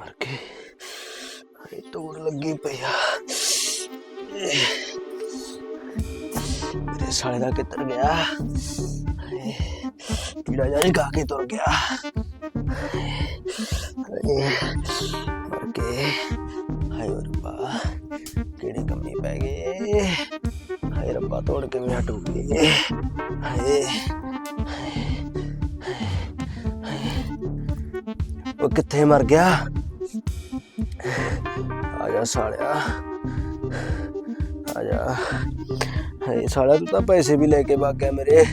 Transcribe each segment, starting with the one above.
ਮਰ ਕੇ ਹਾਏ ਤੋੜ ਲੱਗੀ ਪਈ ਮੇਰੇ ਸਾਲੇ ਦਾ ਕਿੱਧਰ ਗਿਆ? ਹਾਏ ਪੀੜਾ ਜਾਈ ਗਾ ਕੇ ਤੁਰ ਗਿਆ। ਹਾਏ, ਮਰ ਕੇ ਹਾਏ, ਓ ਰੱਬਾ, ਕਿਹੜੇ ਕੰਮੀ ਪੈ ਗਏ? ਹਾਏ, ਰੱਬਾ ਤੋੜ ਕੇ ਮੈਂ ਹਟੂਗੀ ਹਾਏ ਉਹ ਕਿੱਥੇ ਮਰ ਗਿਆ? ਆ ਜਾ ਸਾਲਿਆ ਆ ਜਾ ਹਾਏ ਸਾਲਿਆ ਤੂੰ ਤਾਂ ਪੈਸੇ ਵੀ ਲੈ ਕੇ ਵਗ ਗਿਆ ਮੇਰੇ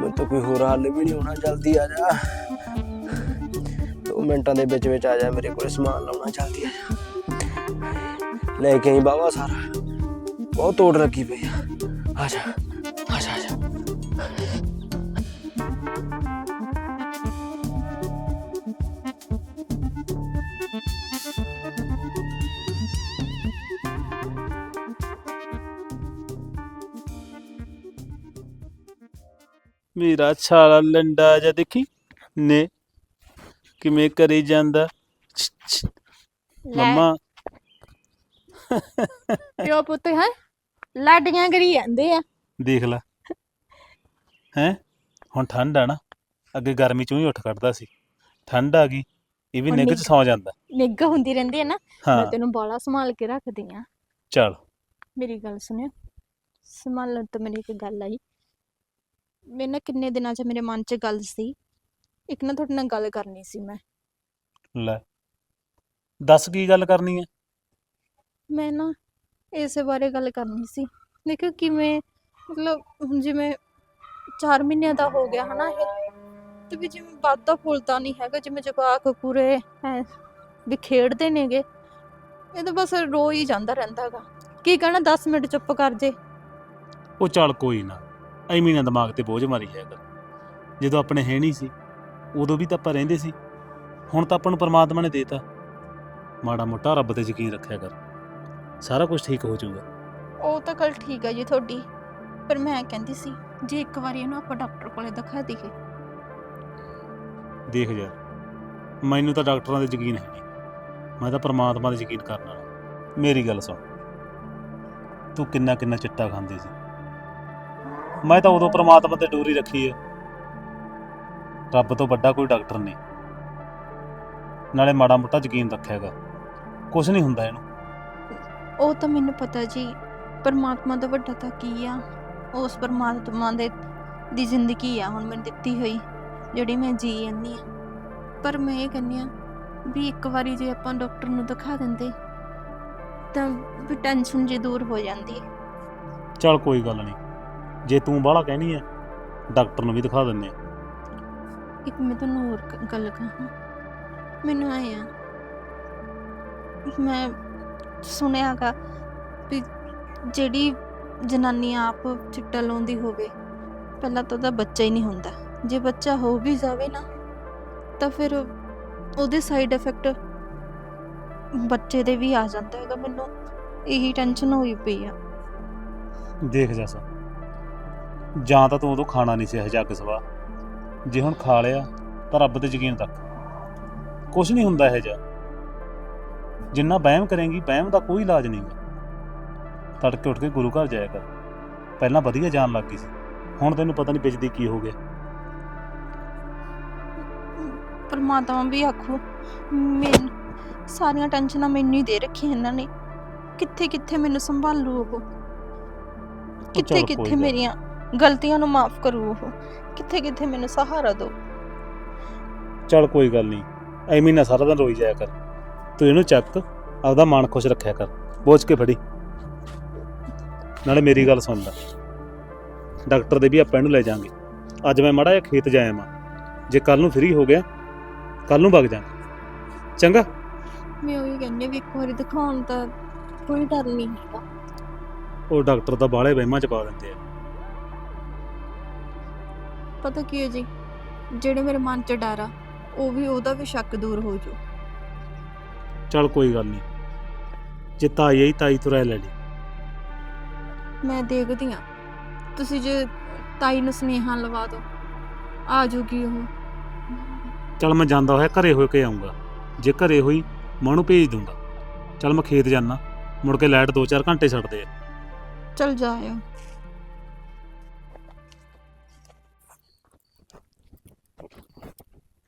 ਮੈਂ ਤਾਂ ਕੋਈ ਹੋਰ ਹੱਲ ਵੀ ਨਹੀਂ ਹੋਣਾ ਜਲਦੀ ਆ ਜਾ ਦੋ ਮਿੰਟਾਂ ਦੇ ਵਿੱਚ ਵਿੱਚ ਆ ਜਾ ਮੇਰੇ ਕੋਲ ਸਮਾਨ ਲਾਉਣਾ ਜਲਦੀ ਆ ਜਾ ਲੈ ਕੇ ਆਈ ਬਾਵਾ ਸਾਰਾ ਬਹੁਤ ਤੋੜ ਮੇਰਾ ਛਾਲਾ ਲੰਡਾ ਜਾ ਦੇਖੀ ਨੇ ਕਿਵੇਂ ਕਰੀ ਜਾਂਦਾ। ਮੰਮਾ। ਪਿਓ ਪੁੱਤ ਹੈ ਲਾਡੀਆਂ ਕਰੀ ਜਾਂਦੇ ਆ। ਦੇਖ ਲੈ। ਹੈ? ਹੁਣ ਠੰਡ ਆ ਨਾ ਅੱਗੇ ਗਰਮੀ ਚੋਂ ਹੀ ਉੱਠ ਖੜਦਾ ਸੀ। ਠੰਡ ਆ ਗਈ ਇਹ ਵੀ ਹੁਣ ਨਿੱਘ ਚ ਨਿੱਘ। ਸੌ ਜਾਂਦਾ। ਨਿੱਘ ਹੁੰਦੀ ਰਹਿੰਦੀ ਹੈ ਨਾ ਹਾਂ। ਮੈਂ ਤੈਨੂੰ ਬਾਲਾ ਸੰਭਾਲ ਕੇ ਰੱਖਦੀ ਆ। ਚਲ। ਮੇਰੀ ਗੱਲ ਸੁਣਿਓ। ਸੰਭਾਲਣ ਤੋਂ ਮੇਰੀ ਇੱਕ ਗੱਲ ਆਈ। ਮੈਂ ਨਾ ਕਿੰਨੇ ਦਿਨਾਂ 'ਚ ਮੇਰੇ ਮਨ 'ਚ ਗੱਲ ਸੀ। ਇੱਕ ਨਾ ਤੁਹਾਡੇ ਨਾਲ ਗੱਲ ਕਰਨੀ ਸੀ ਮੈਂ। ਲੈ ਦੱਸ ਕੀ ਗੱਲ ਕਰਨੀ ਹੈ ਮੈਂ ਨਾ ਇਸੇ ਬਾਰੇ ਗੱਲ ਕਰਨੀ ਸੀ। ਦੇਖੋ ਕਿਵੇਂ ਮਤਲਬ ਹੁਣ ਜਿਵੇਂ 4 ਮਹੀਨਿਆਂ ਦਾ ਹੋ ਗਿਆ ਹਨਾ ਇਹ ਤੇ ਵੀ ਜਿਵੇਂ ਵਾਧਾ ਫੁੱਲਦਾ ਨਹੀਂ ਹੈਗਾ ਜਿਵੇਂ ਜਵਾਕ ਪੂਰੇ ਐ ਵੀ ਖੇਡਦੇ ਨੇਗੇ ਇਹ ਤਾਂ ਬਸ ਰੋ ਹੀ ਜਾਂਦਾ ਰਹਿੰਦਾਗਾ ਕੀ ਕਹਿਣਾ 10 ਮਿੰਟ ਚੁੱਪ ਕਰ ਜੇ। ਉਹ ਚੱਲ ਕੋਈ ਨਾ। ਐਵੇਂ ਨਾ ਦਿਮਾਗ ਤੇ ਬੋਝ ਮਾਰੀ ਹੈ ਕਰ। ਜਦੋਂ ਆਪਣੇ ਹੈ ਨਹੀਂ ਸੀ ਉਦੋਂ ਵੀ ਤਾਂ ਆਪਾਂ ਰਹਿੰਦੇ ਸੀ। ਹੁਣ ਤਾਂ ਆਪਾਂ ਨੂੰ ਪਰਮਾਤਮਾ ਨੇ ਦੇਤਾ। ਮਾੜਾ ਮੋਟਾ ਰੱਬ ਤੇ ਯਕੀਨ ਰੱਖਿਆ ਕਰ। ਸਾਰਾ ਕੁਝ ਠੀਕ ਹੋ ਜਾਊਗਾ। ਉਹ ਤਾਂ ਗੱਲ ਠੀਕ ਹੈ ਜੀ ਤੁਹਾਡੀ ਪਰ ਮੈਂ ਕਹਿੰਦੀ ਸੀ ਜੇ ਇੱਕ ਵਾਰੀ ਇਹਨੂੰ ਆਪਾਂ ਡਾਕਟਰ ਕੋਲੇ ਦਿਖਾ ਦਈਏ। ਦੇਖ ਯਾਰ ਮੈਨੂੰ ਤਾਂ ਡਾਕਟਰਾਂ ਤੇ ਯਕੀਨ ਹੈ ਨਹੀਂ। ਮੈਂ ਤਾਂ ਪਰਮਾਤਮਾ ਤੇ ਯਕੀਨ ਕਰਨ ਮੇਰੀ ਗੱਲ ਸੁਣ। ਤੂੰ ਕਿੰਨਾ ਕਿੰਨਾ ਚਿੱਟਾ ਖਾਂਦੀ ਸੀ। ਮੈਂ ਤਾਂ ਉਦੋਂ ਪਰਮਾਤਮਾ ਤੇ ਡੋਰੀ ਰੱਖੀ ਹੈ ਰੱਬ ਤੋਂ ਵੱਡਾ ਕੋਈ ਡਾਕਟਰ ਨਹੀਂ। ਨਾਲੇ ਮਾੜਾ ਮੋਟਾ ਯਕੀਨ ਰੱਖਿਆਗਾ। ਕੁਝ ਨਹੀਂ ਹੁੰਦਾ ਇਹਨੂੰ। ਉਹ ਤਾਂ ਮੈਨੂੰ ਪਤਾ ਜੀ ਪਰਮਾਤਮਾ ਦਾ ਵੱਡਾ ਤਾਂ ਕੀ ਆ। ਉਸ ਪਰਮਾਤਮਾ ਦੇ ਦੀ ਜ਼ਿੰਦਗੀ ਆ ਹੁਣ ਮੈਨੂੰ ਦਿੱਤੀ ਹੋਈ ਜਿਹੜੀ ਮੈਂ ਜੀ ਜਾਂਦੀ ਆ। ਪਰ ਮੈਂ ਇਹ ਕਹਿੰਦੀ ਆ ਵੀ ਇੱਕ ਵਾਰੀ ਜੇ ਆਪਾਂ ਡਾਕਟਰ ਨੂੰ ਦਿਖਾ ਦਿੰਦੇ ਤਾਂ ਵੀ ਟੈਨਸ਼ਨ ਜੀ ਦੂਰ ਹੋ ਜਾਂਦੀ ਚੱਲ ਕੋਈ ਗੱਲ ਨਹੀਂ। ਜੇ ਤੂੰ ਬਾਹਲਾ ਕਹਿਣੀ ਹੈ ਡਾਕਟਰ ਨੂੰ ਵੀ ਦਿਖਾ ਦਿੰਨੇ ਆ। ਇੱਕ ਮੈਂ ਤੁਹਾਨੂੰ ਹੋਰ ਗੱਲ ਕਹਾਂ। ਮੈਨੂੰ ਆਏ ਆ। ਮੈਂ ਸੁਣਿਆਗਾ ਵੀ ਜਿਹੜੀ ਜਨਾਨੀ ਆਪ ਚਿੱਟਾ ਲਾਉਂਦੀ ਹੋਵੇ ਪਹਿਲਾਂ ਤਾਂ ਉਹਦਾ ਬੱਚਾ ਹੀ ਨਹੀਂ ਹੁੰਦਾ। ਜੇ ਬੱਚਾ ਹੋ ਵੀ ਜਾਵੇ ਨਾ ਤਾਂ ਫਿਰ ਉਹਦੇ ਸਾਈਡ ਇਫੈਕਟ ਬੱਚੇ ਦੇ ਵੀ ਆ ਜਾਂਦਾ ਹੈਗਾ। ਮੈਨੂੰ ਇਹੀ ਟੈਨਸ਼ਨ ਹੋਈ ਪਈ ਆ। ਦੇਖ ਜੈਸਾ ਜਾਂ ਤਾਂ ਤੂੰ ਉਦੋਂ ਖਾਣਾ ਨਹੀਂ ਸੀ ਇਹ ਜੱਗ ਸਵਾ। ਜੇ ਹੁਣ ਖਾ ਲਿਆ ਤਾਂ ਰੱਬ ਤੇ ਯਕੀਨ ਰੱਖ। ਕੁਝ ਨਹੀਂ ਹੁੰਦਾ ਇਹ ਜਾ ਜਿੰਨਾ ਵਹਿਮ ਕਰੇਂਗੀ ਵਹਿਮ ਦਾ ਕੋਈ ਇਲਾਜ ਨਹੀਂ ਤੜਕੇ ਉੱਠ ਕੇ ਗੁਰੂ ਘਰ ਜਾਇਆ ਕਰ। ਪਹਿਲਾਂ ਵਧੀਆ ਜਾਣ ਲੱਗ ਗਈ ਸੀ। ਹੁਣ ਤੈਨੂੰ ਪਤਾ ਨਹੀਂ ਵਿੱਚ ਦੀ ਕੀ ਹੋ ਗਿਆ। ਪਰਮਾਤਮਾ ਵੀ ਆਖੋ ਮੈਨੂੰ ਸਾਰੀਆਂ ਟੈਨਸ਼ਨਾਂ ਮੈਨੂੰ ਹੀ ਦੇ ਰੱਖੀਆਂ ਇਹਨਾਂ ਨੇ। ਕਿੱਥੇ ਕਿੱਥੇ ਮੈਨੂੰ ਸੰਭਾਲੂ ਉਹ? ਕਿੱਥੇ ਕਿੱਥੇ ਮੇਰੀਆਂ ਗਲਤੀਆਂ ਨੂੰ ਮਾਫ ਕਰੂ ਉਹ। ਕਿੱਥੇ ਕਿੱਥੇ ਮੈਨੂੰ ਸਹਾਰਾ ਦੋ ਚੱਲ ਕੋਈ ਗੱਲ ਨਹੀਂ ਐਵੇਂ ਨਾ ਸਾਰਾ ਦਿਨ ਰੋਈ ਜਾਇਆ ਕਰ। ਤੂੰ ਇਹਨੂੰ ਚੱਕ ਆਪਦਾ ਮਨ ਖੁਸ਼ ਰੱਖਿਆ ਕਰ। ਬੋਝ ਕੇ ਫੜੀ। ਨਾਲੇ ਮੇਰੀ ਗੱਲ ਸੁਣ ਲੈ। ਡਾਕਟਰ ਦੇ ਵੀ ਆਪਾਂ ਇਹਨੂੰ ਲੈ ਜਾਾਂਗੇ ਅੱਜ ਮੈਂ ਮੜਾ ਜਿਹਾ ਖੇਤ ਜਾਇਆ ਮਾਂ ਜੇ ਕੱਲ ਨੂੰ ਫ੍ਰੀ ਹੋ ਗਿਆ ਕੱਲ ਨੂੰ ਵਗ ਜਾਾਂਗੇ ਚੰਗਾ? ਮੈਂ ਉਹੀ ਕਹਿੰਦੀ ਹਾਂ ਵੀ ਇੱਕ ਵਾਰੀ ਦਿਖਾਉਣ ਦਾ ਕੋਈ ਡਰ ਨਹੀਂ ਹੈਗਾ। ਉਹ ਡਾਕਟਰ ਤਾਂ ਬਾਹਲੇ ਵਹਿਮਾਂ ਚ ਪਾ ਦਿੰਦੇ ਆ। ਪਤਾ ਕੀ ਹੈ ਜੀ? ਜਿਹੜੇ ਮੇਰੇ ਮਨ 'ਚ ਡਰ ਆ ਉਹ ਵੀ ਉਹਦਾ ਵੀ ਸ਼ੱਕ ਦੂਰ ਹੋ ਜੂ ਚੱਲ ਕੋਈ ਗੱਲ ਨਹੀਂ। ਜੇ ਤਾਈ ਆਈ ਤਾਈ ਤੋਂ ਰਹਿ ਲੈ ਲਈ। ਮੈਂ ਦੇਖਦੀ ਆ ਤੁਸੀਂ ਜੇ ਤਾਈ ਨੂੰ ਸੁਨੇਹਾ ਲਵਾ ਦਿਓ ਆ ਜੂਗੀ ਉਹ। ਚੱਲ ਮੈਂ ਜਾਂਦਾ ਹੋਇਆ ਘਰੇ ਹੋ ਕੇ ਆਉਂਗਾ ਜੇ ਘਰੇ ਹੋਈ ਮੈਂ ਉਹਨੂੰ ਭੇਜ ਦੂੰਗਾ। ਚੱਲ ਮੈਂ ਖੇਤ ਜਾਣਾ ਮੁੜ ਕੇ ਲਾਈਟ 2-4 ਘੰਟੇ ਛੱਡਦੇ ਆ। ਚਲ ਜਾਇਓ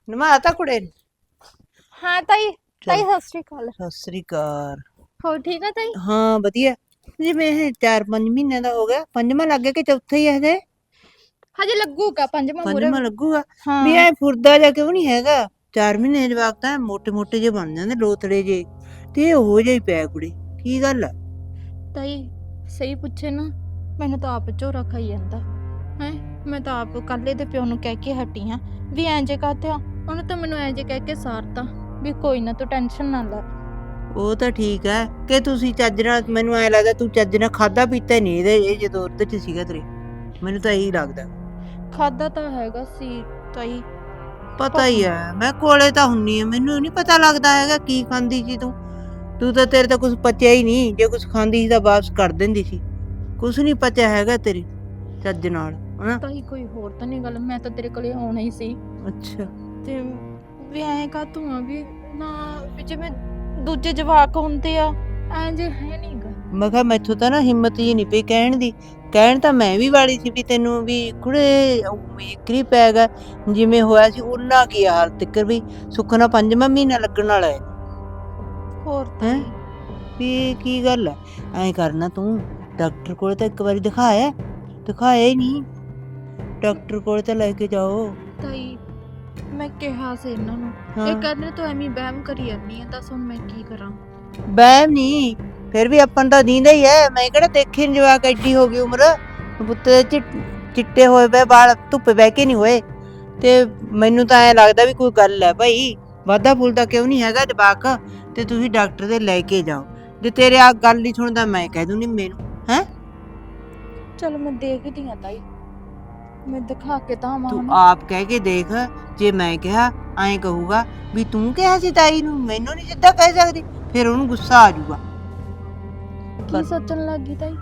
ਨਮਾਤਾ ਕੁੜੇ ਹਾਂ ਤਾਈ ਤਾਈ ਸਤਿ ਸ਼੍ਰੀ ਅਕਾਲ। ਸਤਿ ਸ੍ਰੀ ਹੋਰ ਠੀਕ ਆ ਤਾਈ? ਹਾਂ ਵਧੀਆ। ਜਿਵੇਂ ਇਹ 4-5 ਮਹੀਨੇ ਦਾ ਹੋ ਗਿਆ ਪੰਜਵਾਂ ਲੱਗ ਗਿਆ ਕਿ ਚੌਥਾ ਹੀ ਹੈ ਇਹਦੇ ਹਜੇ ਲੱਗੂਗਾ ਪੰਜਵਾਂ ਮੂਰੇ ਪੰਜਵਾਂ ਲੱਗੂਗਾ? ਵੀ ਐ ਫੁਰਦਾ ਜਾ ਕਿਉਂ ਨਹੀਂ ਹੈਗਾ? 4 ਮਹੀਨੇ ਦੇ ਵਕਤ ਤਾਂ ਮੋਟੇ-ਮੋਟੇ ਜੇ ਬਣ ਜਾਂਦੇ ਲੋਤੜੇ ਜੇ ਤੇ ਹੋ ਜਾਈ ਪਿਆ ਕੁੜੇ ਕੀ ਗੱਲ ਆ? ਤਾਈ ਸਹੀ ਪੁੱਛੇ ਨਾ ਮੈਨੂੰ ਤਾਂ ਆਪ ਝੋਰਾ ਖਾਈ ਜਾਂਦਾ। ਹੈ ਮੈਂ ਤਾਂ ਆਪ ਕੱਲੇ ਦੇ ਪਿਓ ਨੂੰ ਕਹਿ ਕੇ ਹਟੀ ਆ ਵੀ ਐਂ ਜੇ ਕਾਤੇ ਆ ਉਹਨੇ ਤਾਂ ਮੈਨੂੰ ਐਂ ਜੇ ਕਹਿ ਕੇ ਸਾਰਤਾ ਵੀ ਕੋਈ ਨਾ ਤੂੰ ਟੈਨਸ਼ਨ ਨਾ ਲੈ। ਉਹ ਤਾਂ ਠੀਕ ਹੈ। ਕਿ ਤੁਸੀਂ ਚੱਜ ਨਾਲ ਮੈਨੂੰ ਐ ਲੱਗਦਾ ਤੂੰ ਚੱਜ ਨਾਲ ਖਾਦਾ ਪੀਤਾ ਨਹੀਂ ਇਹਦੇ ਇਹ ਜਦੋਂ ਉਹਦੇ ਚ ਸੀਗਾ ਤੇਰੇ। ਮੈਨੂੰ ਤਾਂ ਇਹੀ ਲੱਗਦਾ। ਖਾਦਾ ਤਾਂ ਹੈਗਾ ਸੀ ਤਾਈ ਪਤਾ ਹੀ ਹੈ। ਮੈਂ ਕੋਲੇ ਤਾਂ ਹੁੰਨੀ ਆ ਮੈਨੂੰ ਨਹੀਂ ਪਤਾ ਲੱਗਦਾ ਹੈਗਾ ਕੀ ਖਾਂਦੀ ਸੀ ਤੂੰ। ਤੂੰ ਤਾਂ ਤੇਰੇ ਤਾਂ ਕੁਝ ਪਚਿਆ ਹੀ ਨਹੀਂ। ਜੇ ਕੁਝ ਖਾਂਦੀ ਸੀ ਤਾਂ ਵਾਪਸ ਕਰ ਦਿੰਦੀ ਸੀ। ਕੁਝ ਨਹੀਂ ਪਚਿਆ ਹੈਗਾ ਤੇਰੇ ਚੱਜ ਨਾਲ ਹਨਾ? ਤਾਈ ਕੋਈ ਹੋਰ ਤਾਂ ਨਹੀਂ ਗੱਲ। ਮੈਂ ਤਾਂ ਤੇਰੇ ਕੋਲੇ ਆਉਣਾ ਹੀ ਸੀ। ਅੱਛਾ। ਤੇ ਵੀ ਐਂ ਕਾ ਤੂੰ ਆ ਵੀ ਨਾ ਵੀ ਜਿਵੇਂ ਦੂਜੇ ਜਵਾਕ ਹੁੰਦੇ ਆ ਐਂ ਜੇ ਹੈ ਨਹੀਂਗਾ ਮੈਂ ਕਿਹਾ ਮੈਥੋਂ ਤਾਂ ਨਾ ਹਿੰਮਤ ਹੀ ਨਹੀਂ ਪਈ ਕਹਿਣ ਦੀ। ਕਹਿਣ ਤਾਂ ਮੈਂ ਵੀ ਵਾਲੀ ਸੀ ਵੀ ਤੈਨੂੰ ਵੀ ਕੁੜੇ ਇਕਰੀ ਪੈਗਾ ਜਿਵੇਂ ਹੋਇਆ ਸੀ ਉਹਨਾਂ ਕੀ ਹਾਲ ਤੱਕ ਵੀ ਸੁੱਖਣਾ ਪੰਜਵਾਂ ਮਹੀਨਾ ਲੱਗਣ ਵਾਲਾ ਹੈ। ਹੋਰ ਹੈਂ? ਤਾਈ ਵੀ ਕੀ ਗੱਲ ਹੈ? ਐਂ ਕਰਨਾ ਤੂੰ। ਡਾਕਟਰ ਕੋਲ ਤਾਂ ਇੱਕ ਵਾਰੀ ਦਿਖਾਇਆ। ਦਿਖਾਇਆ ਹੀ ਨਹੀਂ। ਡਾਕਟਰ ਕੋਲ ਤਾਂ ਲੈ ਕੇ ਜਾਓ। ਤਾਈ ਮੈਂ ਕਿਹਾ ਸੀ ਇਹਨਾਂ ਨੂੰ। ਹਾਂ। ਇਹ ਕਹਿੰਦੇ ਤੂੰ ਐਵੇਂ ਹੀ ਵਹਿਮ ਕਰੀ ਜਾਂਦੀ ਆ ਦੱਸ ਹੁਣ ਮੈਂ ਕੀ ਕਰਾਂ। ਬੈਮ ਨਹੀਂ ਫਿਰ ਵੀ ਆਪਾਂ ਨੂੰ ਤਾਂ ਦੀਂਦਾ ਹੀ ਹੈ। ਮੈਂ ਕਿਹੜਾ ਦੇਖੇ ਨੀ ਜਵਾਕ ਐਡੀ ਹੋ ਗਈ ਉਮਰ। ਪੁੱਤ ਦੇ ਚਿ- ਚਿੱਟੇ ਹੋਏ ਪਏ ਵਾਲ ਧੁੱਪੇ ਬਹਿ ਕੇ ਨਹੀਂ ਹੋਏ। ਤੇ ਮੈਨੂੰ ਤਾਂ ਐ ਲੱਗਦਾ ਵੀ ਕੋਈ ਗੱਲ ਹੈ ਭਾਈ। ਵਾਧਾ ਫੁੱਲਦਾ ਕਿਉਂ ਨਹੀਂ ਹੈਗਾ ਜਵਾਕ? ਤੇ ਤੁਸੀਂ ਡਾਕਟਰ ਦੇ ਲੈ ਕੇ ਜਾਓ। ਜੇ ਤੇਰੇ ਆ ਗੱਲ ਨਹੀਂ ਸੁਣਦਾ ਮੈਂ ਕਹਿ ਦੂੰਗੀ ਮੈਨੂੰ। ਚਲ ਮੈਂ ਦੇਖਦੀ ਆ ਤਾਈ। ਮੈਂ ਦਿਖਾ ਕੇ ਤਾਂ ਆਵਾਂ ਤੂੰ। ਆਪ ਕਹਿ ਕੇ ਦੇਖ ਜੇ ਮੈਂ ਕਿਹਾ ਐਂ ਕਹੂਗਾ ਵੀ ਤੂੰ ਕਿਹਾ ਸੀ ਤਾਈ ਨੂੰ ਮੈਨੂੰ ਨਹੀਂ ਸਿੱਧਾ ਕਹਿ ਸਕਦੀ ਫਿਰ ਉਹਨੂੰ ਗੁੱਸਾ ਆ ਜਾਊਗਾ। ਕੀ ਸੋਚਣ ਲੱਗੀ ਤਾਈ?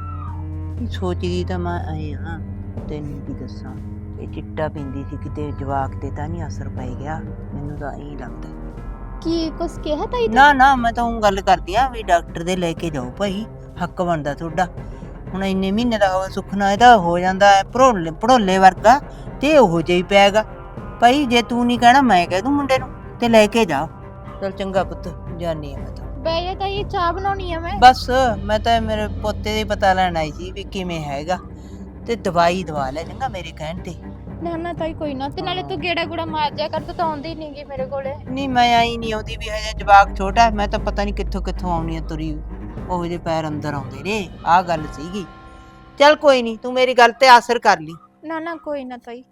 ਸੋਚਦੀ ਤਾਂ ਮੈਂ ਆਏ ਹਾਂ ਤੈਨੂੰ ਕੀ ਦੱਸਾਂ ਇਹ ਚਿੱਟਾ ਪਿੰਦੀ ਸੀ ਕਿਤੇ ਜਵਾਕ ਤੇ ਤਾਂ ਨਹੀਂ ਅਸਰ ਪੈ ਗਿਆ ਮੈਨੂੰ ਤਾਂ ਇਹੀ ਲੱਗਦਾ। ਕੀ ਕੁਛ ਕਿਹਾ ਤਾਈ ਨਾ ਨਾ ਮੈਂ ਤਾਂ ਉਹ ਗੱਲ ਕਰਦੀ ਆ ਵੀ ਡਾਕਟਰ ਦੇ ਲੈ ਕੇ ਜਾਓ ਭਾਈ ਹੱਕ ਬਣਦਾ ਤੁਹਾਡਾ। ਹੁਣ ਇੰਨੇ ਮਹੀਨੇ ਦਾ ਹੋਵੇ ਸੁਖਨਾ ਇਹਦਾ ਹੋ ਜਾਂਦਾ ਹੈ ਭੜੋਲੇ ਭੜੋਲੇ ਵਰਗਾ ਤੇ ਉਹੋ ਜਿਹਾ ਹੀ ਪੈਗਾ। ਭਾਈ ਜੇ ਤੂੰ ਨਹੀਂ ਕਹਿਣਾ ਮੈਂ ਕਹਿ ਦੂੰ ਮੁੰਡੇ ਨੂੰ ਤੇ ਲੈ ਕੇ ਜਾ। ਚਲ ਚੰਗਾ ਪੁੱਤ ਜਾਨੀ ਆ ਮੈਂ ਤਾਂ। ਬਈ ਇਹ ਚਾਹ ਬਣਾਉਣੀ ਆ ਮੈਂ। ਬਸ ਮੈਂ ਤਾਂ ਮੇਰੇ ਪੋਤੇ ਦਾ ਪਤਾ ਲੈਣ ਆਈ ਸੀ ਵੀ ਕਿਵੇਂ ਹੈਗਾ। ਤੇ ਦਵਾਈ ਦਵਾ ਲੈ ਚੰਗਾ ਮੇਰੇ ਕਹਿਣ ਤੇ। ਨਾ ਨਾ ਤਾਈ ਕੋਈ ਨਾ ਤੇ ਨਾਲੇ ਤੂੰ ਗੇੜਾ ਗੁੜਾ ਮਾਰ ਜਾ ਕਰ ਤੂੰ ਤਾਂ ਆਉਂਦੀ ਨਹੀਂਗੀ ਮੇਰੇ ਕੋਲੇ। ਨਹੀਂ ਮੈਂ ਆਈ ਨਹੀਂ ਆਉਂਦੀ ਵੀ ਹਜੇ ਜਵਾਕ ਛੋਟਾ ਹੈ, ਮੈਂ ਤਾਂ ਪਤਾ ਨਹੀਂ ਕਿੱਥੋਂ ਕਿੱਥੋਂ ਆਉਣੀ ਹੈ ਤੁਰੀ। ਉਹ ਜਿਹੇ ਪੈਰ ਅੰਦਰ ਆਉਂਦੇ ਨੇ ਆਹ ਗੱਲ ਸੀਗੀ। ਚੱਲ ਕੋਈ ਨਹੀਂ ਤੂੰ ਮੇਰੀ ਗੱਲ ਤੇ ਅਸਰ ਕਰ ਲਈ। ਨਾ ਨਾ ਕੋਈ ਨਾ ਤਾਈ।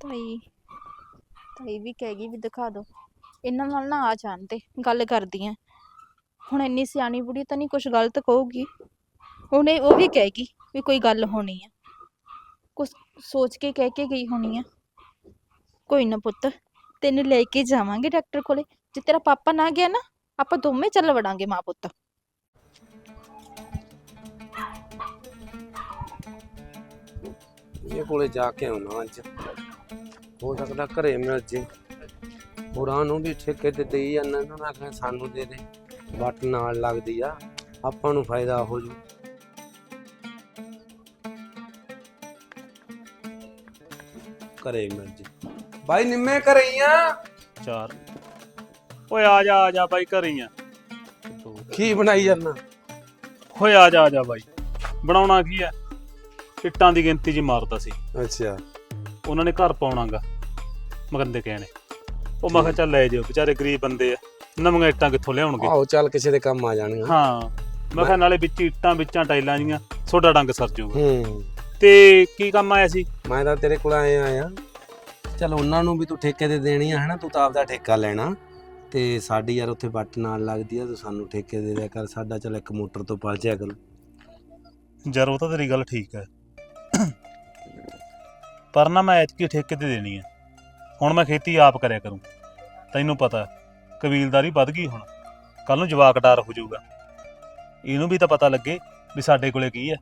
ਤਾਈ ਤਾਈ ਵੀ ਕਹੇਗੀ ਵੀ ਦਿਖਾ ਦੋ। ਇਹਨਾਂ ਨਾਲ ਨਾ ਆ ਜਾਣ ਤੇ ਗੱਲ ਕਰਦੀ ਆ ਹੁਣ ਇੰਨੀ ਸਿਆਣੀ ਬੁੜੀ ਤਾਂ ਨਹੀਂ ਕੁਝ ਗਲਤ ਕਹੂਗੀ। ਉਹਨੇ ਉਹ ਵੀ ਕਹੇਗੀ ਵੀ ਕੋਈ ਗੱਲ ਹੋਣੀ ਆ। ਕੁਝ ਸੋਚ ਕੇ ਕਹਿ ਕੇ ਗਈ ਹੋਣੀ ਆ। ਕੋਈ ਨਾ ਪੁੱਤ, ਤੈਨੂੰ ਲੈ ਕੇ ਜਾਵਾਂਗੇ ਡਾਕਟਰ ਕੋਲੇ। ਜੇ ਤੇਰਾ ਪਾਪਾ ਨਾ ਗਿਆ ਨਾ, ਆਪਾਂ ਦੋਵੇਂ ਚੱਲ ਵੜਾਂਗੇ ਮਾਂ ਪੁੱਤ। ਇਹ ਕੋਲੇ ਜਾ ਕੇ ਆਉਣਾ ਅੱਜ, ਹੋ ਸਕਦਾ ਘਰੇ ਮਿਲ ਜੇ। ਹੋਰਾਂ ਨੂੰ ਵੀ ਠੇਕੇ ਤੇ ਦੇਈ ਜਾਂਦਾ, ਇਹਨਾਂ ਨੂੰ ਆਖਿਆ ਸਾਨੂੰ ਦੇ ਦੇ। ਵੱਟ ਨਾਲ ਲੱਗਦੀ ਆ, ਆਪਾਂ ਨੂੰ ਫਾਇਦਾ ਹੋ ਜੂ। ਘਰੇ ਮਿਲ ਜੇ ਬਾਈ ਨਿੰਮੇ ਘਰੇ ਹੀ ਆ? ਚਾਰ। ਓਏ ਆ ਜਾ ਆ ਜਾ ਬਾਈ ਘਰੇ ਹੀ ਆ। ਕੀ ਬਣਾਈ ਜਾਂਦਾ? ਓਏ ਆ ਜਾ ਆ ਜਾ ਬਾਈ। ਬਣਾਉਣਾ ਕੀ ਆ? ਇੱਟਾਂ ਦੀ ਗਿਣਤੀ 'ਚ ਮਾਰਦਾ ਸੀ। ਅੱਛਾ। ਉਹਨਾਂ ਨੇ ਘਰ ਪਾਉਣਾਗਾ ਮਗੰਦੇ ਕਹਿਣੇ। ਉਹ ਮੈਂ ਕਿਹਾ ਚੱਲ ਲੈ ਜਿਓ ਵਿਚਾਰੇ ਗਰੀਬ ਬੰਦੇ ਆ। ਨਵੀਆਂ ਇੱਟਾਂ ਕਿੱਥੋਂ ਲਿਆਉਣਗੇ? ਆਹੋ ਚੱਲ ਕਿਸੇ ਦੇ ਕੰਮ ਆ ਜਾਣਗੇ ਹਾਂ। ਮੈਂ ਕਿਹਾ ਨਾਲੇ ਵਿੱਚ ਇੱਟਾਂ ਵਿੱਚਾਂ ਟਾਈਲਾਂ ਜੀਆਂ ਸੋਡਾ ਡੰਗ ਸਰ ਜਾਊਗਾ ਹੂੰ। ਤੇ ਕੀ ਕੰਮ ਆਇਆ ਸੀ? ਮੈਂ ਤਾਂ ਤੇਰੇ ਕੋਲ ਆਇਆ ਆਇਆ। ਚਲ ਉਹਨਾਂ ਨੂੰ ਵੀ ਤੂੰ ਠੇਕੇ ਤੇ ਦੇਣੀ ਆ ਹਨਾ? ਤੂੰ ਤਾਂ ਆਪਦਾ ਠੇਕਾ ਲੈਣਾ। ਤੇ ਸਾਡੀ ਯਾਰ ਉੱਥੇ ਵੱਟ ਨਾਲ ਲੱਗਦੀ ਆ ਤੂੰ ਸਾਨੂੰ ਠੇਕੇ ਦੇ ਦਿਆ ਕਰ। ਸਾਡਾ ਚਲ ਇੱਕ ਮੋਟਰ ਤੋਂ ਪਲ ਜਿਆ ਕਰੂ। ਯਾਰ ਉਹ ਤਾਂ ਤੇਰੀ ਗੱਲ ਠੀਕ ਹੈ ਪਰ ਨਾ ਮੈਂ ਐਤਕੀ ਠੇਕੇ ਤੇ ਦੇਣੀ ਹੈ ਹੁਣ ਮੈਂ ਖੇਤੀ ਆਪ ਕਰਿਆ ਕਰੂੰ। ਤੈਨੂੰ ਪਤਾ ਕਬੀਲਦਾਰੀ ਵੱਧ ਗਈ ਹੁਣ। ਕੱਲ ਨੂੰ ਜਵਾਕ ਡਰ ਹੋ ਜਾਊਗਾ। ਇਹਨੂੰ ਵੀ ਤਾਂ ਪਤਾ ਲੱਗੇ ਵੀ ਸਾਡੇ ਕੋਲੇ ਕੀ ਹੈ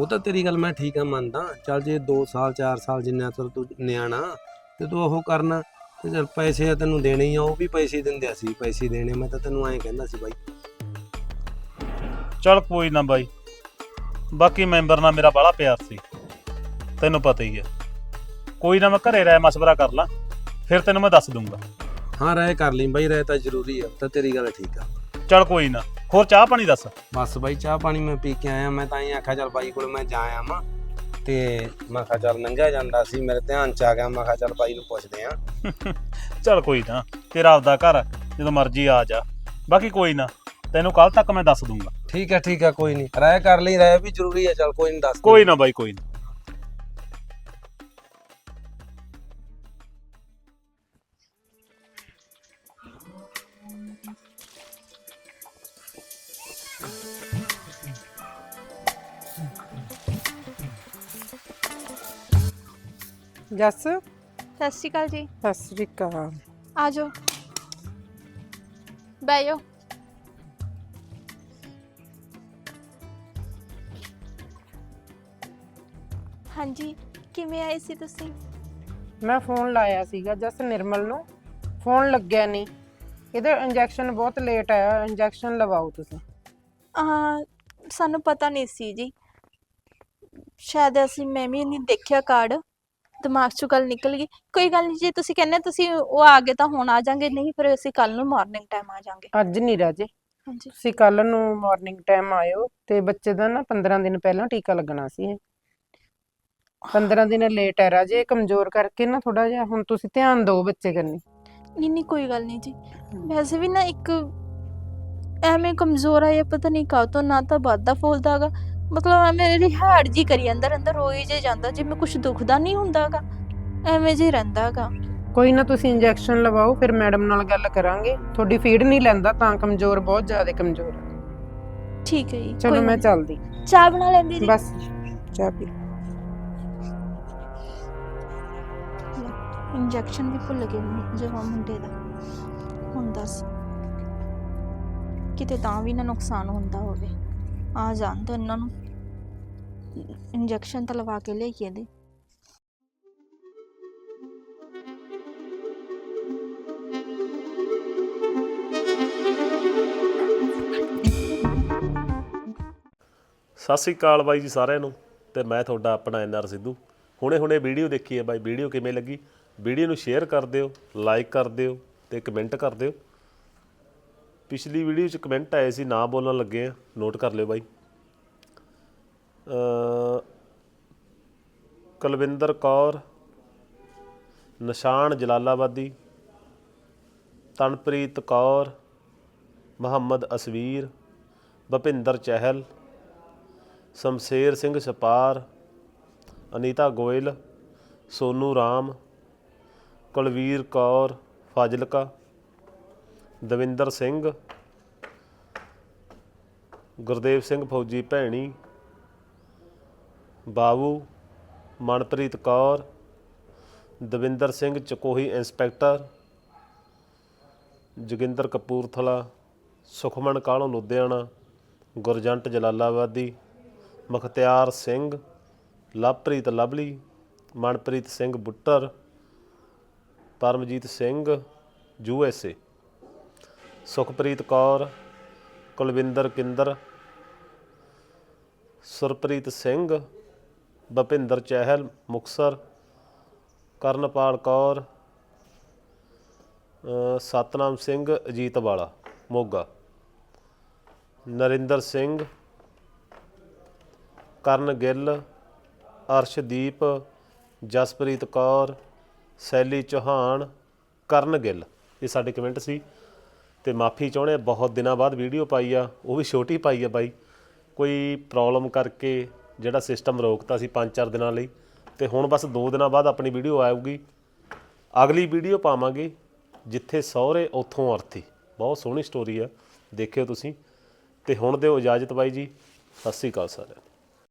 ਉਹ ਤਾਂ ਤੇਰੀ ਗੱਲ ਮੈਂ ਠੀਕ ਆ ਮੰਨਦਾ। ਚੱਲ ਜੇ 2 ਸਾਲ 4 ਸਾਲ ਜਿੰਨਾ ਚਿਰ ਤੂੰ ਨਿਆਣਾ ਤੇ ਤੂੰ ਉਹ ਕਰਨਾ ਤੇ ਚਲ ਪੈਸੇ ਆ ਤੈਨੂੰ ਦੇਣੇ ਹੀ ਆ ਉਹ ਵੀ ਪੈਸੇ ਦਿੰਦੇ ਸੀ ਪੈਸੇ ਦੇਣੇ ਮੈਂ ਤਾਂ ਤੈਨੂੰ ਐਂ ਕਹਿੰਦਾ ਸੀ ਬਾਈ। ਚੱਲ ਕੋਈ ਨਾ ਬਾਈ। ਬਾਕੀ ਮੈਂਬਰ ਨਾਲ ਮੇਰਾ ਬਾਹਲਾ ਪਿਆਰ ਸੀ। ਤੈਨੂੰ ਪਤਾ ਹੀ ਹੈ ਕੋਈ ਨਾ ਮੈਂ ਘਰੇ ਰਾਇ ਮਸ਼ਵਰਾ ਕਰ ਲਾਂ। ਫਿਰ ਤੈਨੂੰ ਮੈਂ ਦੱਸ ਦੂੰਗਾ। ਹਾਂ ਰਾਏ ਕਰ ਲਈ ਬਾਈ ਰਾਏ ਤਾਂ ਜ਼ਰੂਰੀ ਆ। ਤਾਂ ਤੇਰੀ ਗੱਲ ਠੀਕ ਆ। ਚੱਲ ਕੋਈ ਨਾ। ਹੋਰ ਚਾਹ ਪਾਣੀ ਦੱਸ। ਬਸ ਬਾਈ ਚਾਹ ਪਾਣੀ ਮੈਂ ਪੀ ਕੇ ਆਇਆ ਮੈਂ ਤਾਂ ਹੀ ਆਖਿਆ ਚੱਲ ਬਾਈ ਕੋਲ ਮੈਂ ਜਾ ਆਵਾਂ। ਤੇ ਮੈਂ ਕਿਹਾ ਚੱਲ ਲੰਘਿਆ ਜਾਂਦਾ ਸੀ ਮੇਰੇ ਧਿਆਨ ਚ ਆ ਗਿਆ ਮੈਂ ਕਿਹਾ ਚੱਲ ਬਾਈ ਨੂੰ ਪੁੱਛਦੇ ਆ। ਚੱਲ ਕੋਈ ਨਾ ਤੇਰਾ ਆਪਦਾ ਘਰ ਆ, ਜਦੋਂ ਮਰਜ਼ੀ ਆ ਜਾ। ਬਾਕੀ ਕੋਈ ਨਾ ਤੈਨੂੰ ਕੱਲ ਤੱਕ ਮੈਂ ਦੱਸ ਦੂੰਗਾ। ਠੀਕ ਹੈ ਠੀਕ ਹੈ ਕੋਈ ਨਹੀਂ ਰਾਏ ਕਰ ਲਈ ਰਾਏ ਵੀ ਜ਼ਰੂਰੀ ਆ ਚੱਲ ਕੋਈ ਨਹੀਂ ਦੱਸ। ਕੋਈ ਨਾ ਬਾਈ ਕੋਈ ਨਾ। ਜੱਸ? ਸਤਿ ਸ਼੍ਰੀ ਅਕਾਲ ਜੀ। ਸਤਿ ਸ੍ਰੀ ਅਕਾਲ। ਆ ਜਾਓ। ਬਹਿ ਜਾਓ। ਹਾਂਜੀ ਕਿਵੇਂ ਆਏ ਸੀ ਤੁਸੀਂ? ਮੈਂ ਫੋਨ ਲਾਇਆ ਸੀਗਾ ਜੱਸ ਨਿਰਮਲ ਨੂੰ। ਫੋਨ ਲੱਗਿਆ ਨਹੀਂ। ਇਹਦਾ ਇੰਜੈਕਸ਼ਨ ਬਹੁਤ ਲੇਟ ਆਇਆ ਇੰਜੈਕਸ਼ਨ ਲਵਾਓ ਤੁਸੀਂ। ਆ ਸਾਨੂੰ ਪਤਾ ਨਹੀਂ ਸੀ ਜੀ। ਸ਼ਾਇਦ ਅਸੀਂ ਮੈਂ ਵੀ ਨਹੀਂ ਦੇਖਿਆ ਕਾਰਡ। ਦਿਮਾਗ ਚੋਂ ਗੱਲ ਨਿਕਲ ਗਈ। ਕੋਈ ਗੱਲ ਨਹੀਂ ਜੇ ਤੁਸੀਂ ਕਹਿੰਦੇ ਤੁਸੀਂ ਉਹ ਆ ਗਏ ਤਾਂ ਹੁਣ ਆ ਜਾਾਂਗੇ ਨਹੀਂ ਫਿਰ ਅਸੀਂ ਕੱਲ ਨੂੰ ਮਾਰਨਿੰਗ ਟਾਈਮ ਆ ਜਾਾਂਗੇ। ਅੱਜ ਨਹੀਂ ਰਾਜੇ। ਹਾਂਜੀ। ਤੁਸੀਂ ਕੱਲ ਨੂੰ ਮਾਰਨਿੰਗ ਟਾਈਮ ਆਇਓ ਤੇ ਬੱਚੇ ਦਾ ਨਾ 15 ਦਿਨ ਪਹਿਲਾਂ ਟੀਕਾ ਲੱਗਣਾ ਸੀ ਇਹ। 15 ਦਿਨ ਲੇਟ ਹੈ ਰਾਜੇ ਕਮਜ਼ੋਰ ਕਰਕੇ ਨਾ ਥੋੜਾ ਜਿਹਾ ਹੁਣ ਤੁਸੀਂ ਧਿਆਨ ਦਿਓ ਬੱਚੇ ਕੰਨੀ। ਨਹੀਂ ਨਹੀਂ ਕੋਈ ਗੱਲ ਨਹੀਂ ਜੀ। ਵੈਸੇ ਵੀ ਨਾ ਇੱਕ ਐਵੇਂ ਕਮਜ਼ੋਰ ਆ ਇਹ ਪਤਾ ਨਹੀਂ ਕਾਹ ਤੋਂ ਨਾ ਤਾਂ ਵੱਧਦਾ ਫੁੱਲਦਾਗਾ ਮਤਲਬ ਐਵੇਂ ਰਿਹਾੜ ਜੀ ਕਰੀ ਅੰਦਰ ਅੰਦਰ ਰੋਈ ਜੇ ਜਾਂਦਾ ਜਿਵੇਂ ਕੁਝ ਦੁਖਦਾ ਨਹੀਂ ਹੁੰਦਾਗਾ ਐਵੇਂ ਜੇ ਰਹਿੰਦਾਗਾ। ਕੋਈ ਨਾ ਤੁਸੀਂ ਇੰਜੈਕਸ਼ਨ ਲਵਾਓ ਫਿਰ ਮੈਡਮ ਨਾਲ ਗੱਲ ਕਰਾਂਗੇ। ਤੁਹਾਡੀ ਫੀਡ ਨਹੀਂ ਲੈਂਦਾ ਤਾਂ ਕਮਜ਼ੋਰ ਬਹੁਤ ਜ਼ਿਆਦਾ ਕਮਜ਼ੋਰ ਹੈ ਠੀਕ ਹੈ ਜੀ ਚਲੋ ਕੋਈ ਮੈਂ। ਚੱਲਦੀ। ਚਾਹ ਬਣਾ ਲੈਂਦੀ ਜੀ। ਬਸ ਚਾਹ ਪੀ। ਇੰਜੈਕਸ਼ਨ ਵੀ ਭੁੱਲ ਗਏ ਮੈਨੂੰ ਜਵਾ ਮੁੰਡੇ ਦਾ। ਹੁਣ ਦੱਸ ਕਿਤੇ ਤਾਂ ਵੀ ਨਾ ਨੁਕਸਾਨ ਹੁੰਦਾ ਹੋਵੇ। ਆ ਜਾਣ ਦੋ ਇਹਨਾਂ ਨੂੰ ਇੰਜੈਕਸ਼ਨ ਤਾਂ ਲਵਾ ਕੇ ਲਿਆਈਏ ਦੇ ਸਤਿ ਸ੍ਰੀ ਅਕਾਲ ਬਾਈ ਜੀ ਸਾਰਿਆਂ ਨੂੰ ਤੇ ਮੈਂ ਤੁਹਾਡਾ ਆਪਣਾ ਐਨਆਰ ਸਿੱਧੂ। ਹੁਣੇ ਹੁਣੇ ਵੀਡੀਓ ਦੇਖੀ ਹੈ ਬਾਈ। ਵੀਡੀਓ ਕਿਵੇਂ ਲੱਗੀ? ਵੀਡੀਓ ਨੂੰ ਸ਼ੇਅਰ ਕਰ ਦਿਓ ਲਾਈਕ ਕਰ ਦਿਓ ਤੇ ਕਮੈਂਟ ਕਰ ਦਿਓ। ਪਿਛਲੀ ਵੀਡੀਓ 'ਚ ਕਮੈਂਟ ਆਏ ਸੀ, ਨਾ ਬੋਲਣ ਲੱਗੇ ਆ। ਨੋਟ ਕਰ ਲਿਓ ਬਾਈ। ਅ ਕੁਲਵਿੰਦਰ ਕੌਰ, ਨਿਸ਼ਾਨ ਜਲਾਲਾਬਾਦੀ, ਤਨਪ੍ਰੀਤ ਕੌਰ, ਮੁਹੰਮਦ ਅਸਵੀਰ, ਭਪਿੰਦਰ ਚਹਿਲ, Shamsher Singh Chhapar, Anita Goyal, Sonu Ram, Kulveer Kaur, Fazilka Davinder Singh, Gurdev Singh Fauji Bhaini, Babu Manpreet Kaur, Davinder Singh Chakohi inspector, Joginder Kapurthala, Sukhman Kalon Ludhiana, Gurjant Jalalabadi, Mukhtiar Singh, Lovepreet Lovely, Manpreet Singh Buttar, Paramjit Singh, U S A. Sukhpreet Kaur, Kulwinder Kinder, Surpreet Singh Bhupinder Chahal, Muktsar, Karanpal Kaur Satnam Singh, Ajitwala, Moga, Narinder Singh, ਕਰਨ ਗਿੱਲ, ਅਰਸ਼ਦੀਪ, ਜਸਪ੍ਰੀਤ ਕੌਰ, ਸੈਲੀ ਚੌਹਾਨ, ਕਰਨ ਗਿੱਲ। ਇਹ ਸਾਡੇ comment ਸੀ। ਤੇ ਮਾਫੀ ਚਾਹੁੰਦੇ ਹਾਂ, ਬਹੁਤ ਦਿਨਾਂ ਬਾਅਦ ਵੀਡੀਓ ਪਾਈ ਆ ਉਹ ਵੀ ਛੋਟੀ ਪਾਈ ਆ ਬਾਈ। ਕੋਈ ਪ੍ਰੋਬਲਮ ਕਰਕੇ ਜਿਹੜਾ ਸਿਸਟਮ ਰੋਕਤਾ ਸੀ 5-4 ਦਿਨਾਂ ਲਈ ਤੇ ਹੁਣ ਬਸ 2 ਦਿਨਾਂ ਬਾਅਦ ਆਪਣੀ ਵੀਡੀਓ ਆਊਗੀ। ਅਗਲੀ ਵੀਡੀਓ ਪਾਵਾਂਗੇ ਜਿੱਥੇ ਸਹੁਰੇ ਉੱਥੋਂ ਅਰਥੀ ਬਹੁਤ ਸੋਹਣੀ ਸਟੋਰੀ ਆ ਦੇਖਿਓ ਤੁਸੀਂ। ਤੇ ਹੁਣ ਦਿਓ ਇਜਾਜ਼ਤ ਬਾਈ ਜੀ। ਸਤਿ ਸ੍ਰੀ ਅਕਾਲ ਸਾਰਿਆਂ ਨੂੰ।